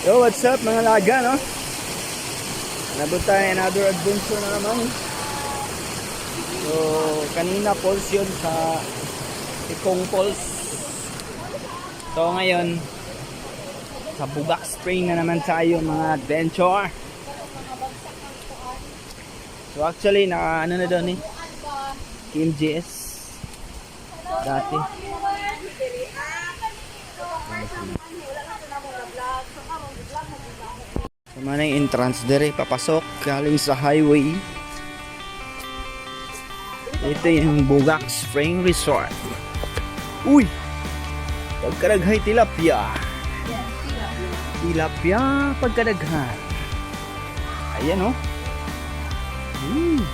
Yo, what's up mga laga, no? Nabot tayo another adventure na naman. So, kanina falls yun sa Ikong Falls. So, ngayon, sa Bugak Spring na naman tayo mga adventure. So, actually, naka ano na doon eh. Team GS. Dati. Sama na yung entrance dire papasok galing sa highway. Ito yung Bugak Spring Resort. Uy! Pagkaraghay tilapia. Tilapia pagkaraghan. Ayan oh. Hmm.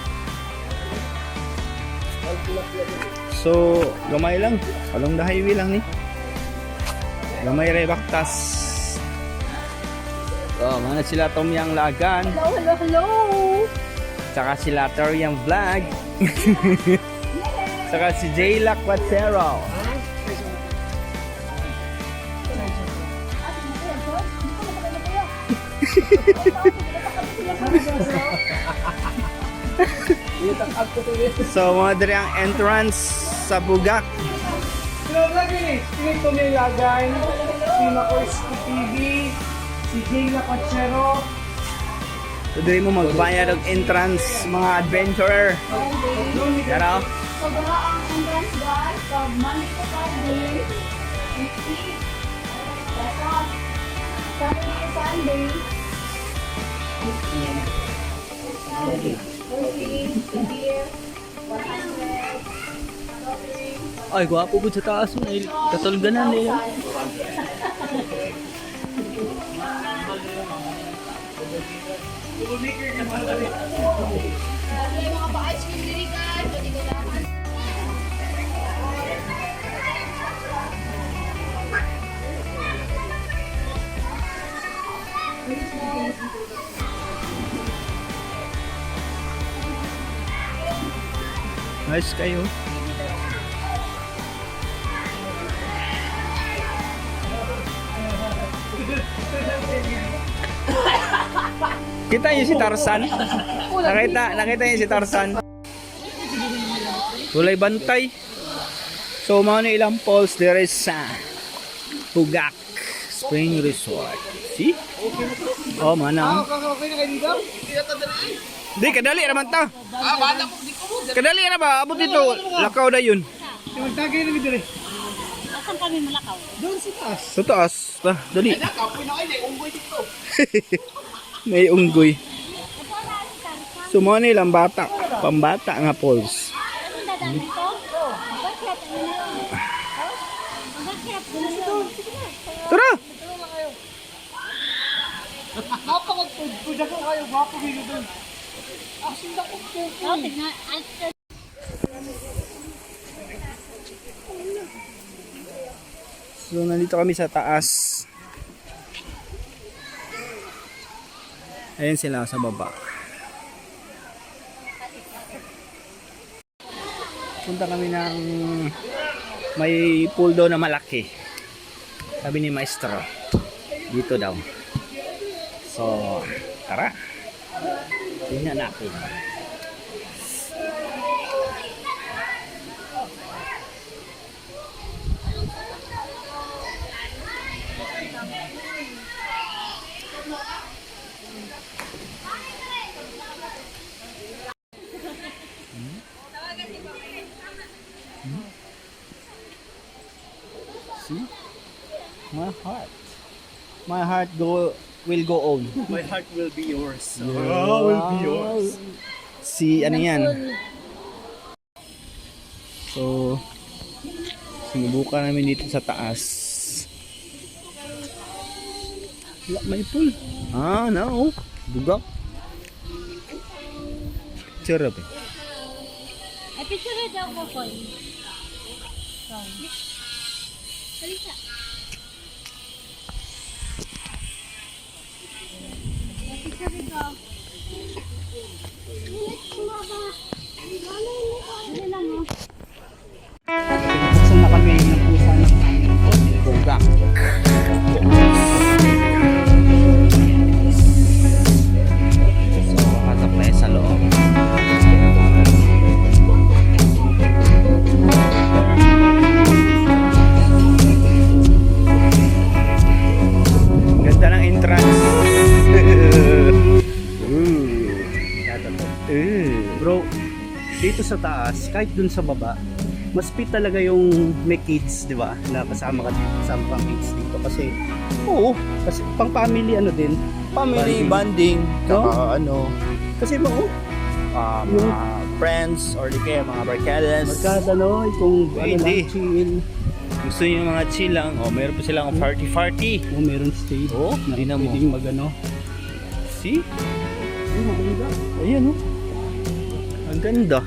So, gamay lang. Along the highway lang ni. Gamay ray baktas. Oh, mga sila Tom Yang Lagan. Hello, hello, hello! Saka sila Toriang Vlog. Saka si Jay Lacquatero. So, mga diri ang entrance sa Bugak. Hello, lagi ni. Tingin ko may lagay. Si Makoy TV. Si Jay Lapachero. So, diri mo magbayad og entrance mga adventurer. Yara. So, baka ang entrance guys, Monday to Friday, 50 pesos. Saturday Sunday, 50. 40, beer, 100. Ay, gwapo po sa taas mo. Katulganan eh. May mga pa-ice cream guys, pwede ka naman. Nice kayo. Kita niyo si Tarzan? Nakita, nakita niyo si Tarzan? Kulay bantay. So, mga na ilang falls there is sa Pugak Spring Resort. See? Oh, mana. Dito? Di, kadali naman ta. Kadali na ba? Abot dito. Lakaw na yun. Tagay na dito. Asan kami malakaw? Doon sa taas. Sa taas. Ta, dali. Unggoy. So, mga na ilang bata. Pambata nga falls. Ano dadaan dito? Bakit? Bakit? Dito. Sige na. Tara! So, nandito kami sa taas. Ayan sila sa baba. Punta kami ng may pool daw na malaki. Sabi ni maestro. Dito daw. So, tara. Tingnan natin. My heart. My heart go will go on. My heart will be yours. Oh, will be yours. Si ano yan? So, sinubukan namin dito sa taas. Wala, may pool. Ah, no. Bugak. Charap eh. Ay, picture daw ko ko. Halika. Ay, Picture ko. Sa taas, kahit dun sa baba, mas fit talaga yung may kids, di ba? Na kasama ka dito, kasama pang kids dito. Kasi, oo, kasi pang family ano din. Family bonding, No? saka ano, Kasi mo, Yung- mga friends or di kaya mga barkadas. magkada no, kung ano Pwede. lang, chill. Gusto yung mga chill lang, o meron pa silang party-party. O meron stage. Oo, na tingnan mo. pwedeng mag ano. See? Ay, maganda. Ayan o. Ang ganda.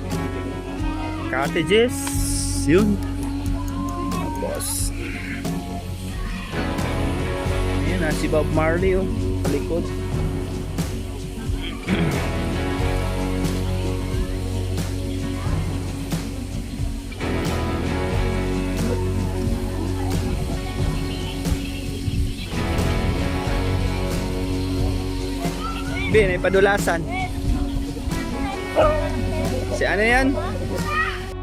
Cottages. Yun. Tapos. Ayan na, si Bob Marley o. Likod. Bin, may padulasan. Si ano yan?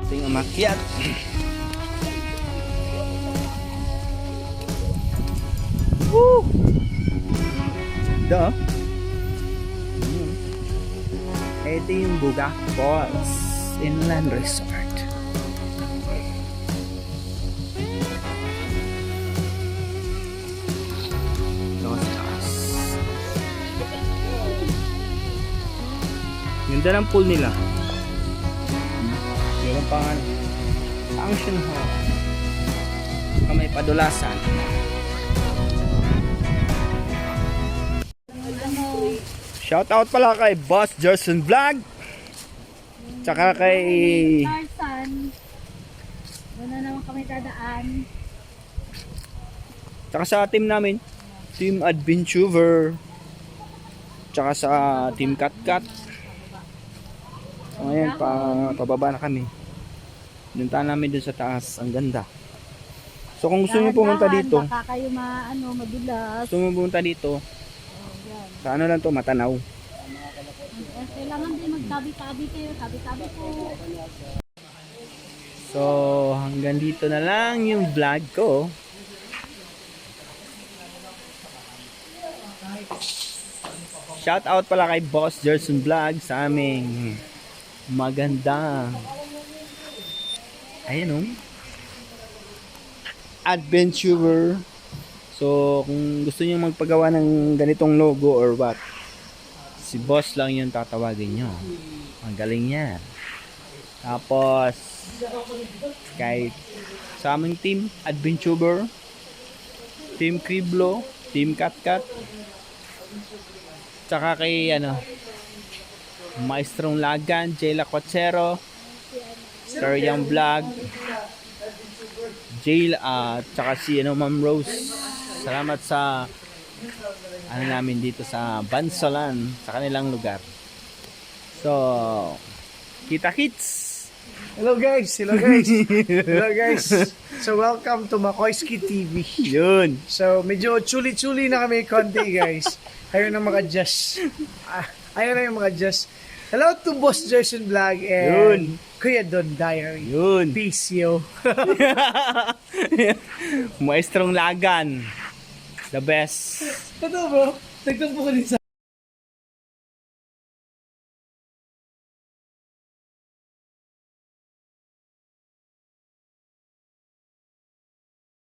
Ito yung umakyat. Woo! Da. Ito yung Bugak Falls Inland Resort. Ganda ng pool nila. Meron pa nga function hall. Saka may padulasan. Shout out pala kay Boss Jerson Vlog. Tsaka kay Tarzan. Na naman kami dadaan. tsaka sa team namin, Team Adventurer. Tsaka sa Team Katkat. So ngayon, pa, pababa na kami. Punta namin dun sa taas. Ang ganda. So kung gusto niyo pumunta dito, Baka kayo maano, madulas. gusto mo pumunta dito, Yan. sa ano lang to, Matanaw. Eh, Kailangan din magtabi-tabi kayo. Tabi-tabi po. So, hanggang dito na lang yung vlog ko. Shout out pala kay Boss Jerson Vlog sa aming maganda. Ayun oh. Adventurer. So, kung gusto niyo magpagawa ng ganitong logo or what, si Boss lang yung tatawagin nyo. Ang galing niya. Tapos, kay sa aming team, Adventurer, Team Kriblo, Team Katkat, tsaka kay ano, Maestrong Lagan, Jayla Cochero, Sir Young Vlog, Jail, ah, tsaka si ano, Ma'am Rose. Salamat sa ano namin dito sa Bansolan, sa kanilang lugar. So, kita kits! Hello guys, hello guys. hello guys. So welcome to Makoyski TV. Yun! So medyo chuli-chuli na kami konti guys. Ayaw na mag-adjust. Ah, ayaw na yung mag-adjust. Hello to Boss Jason Vlog and Yun. Kuya Don Diary. Yun! Peace yo. Maestrong Lagan. The best. Totoo bro? Nagtampo ko din sa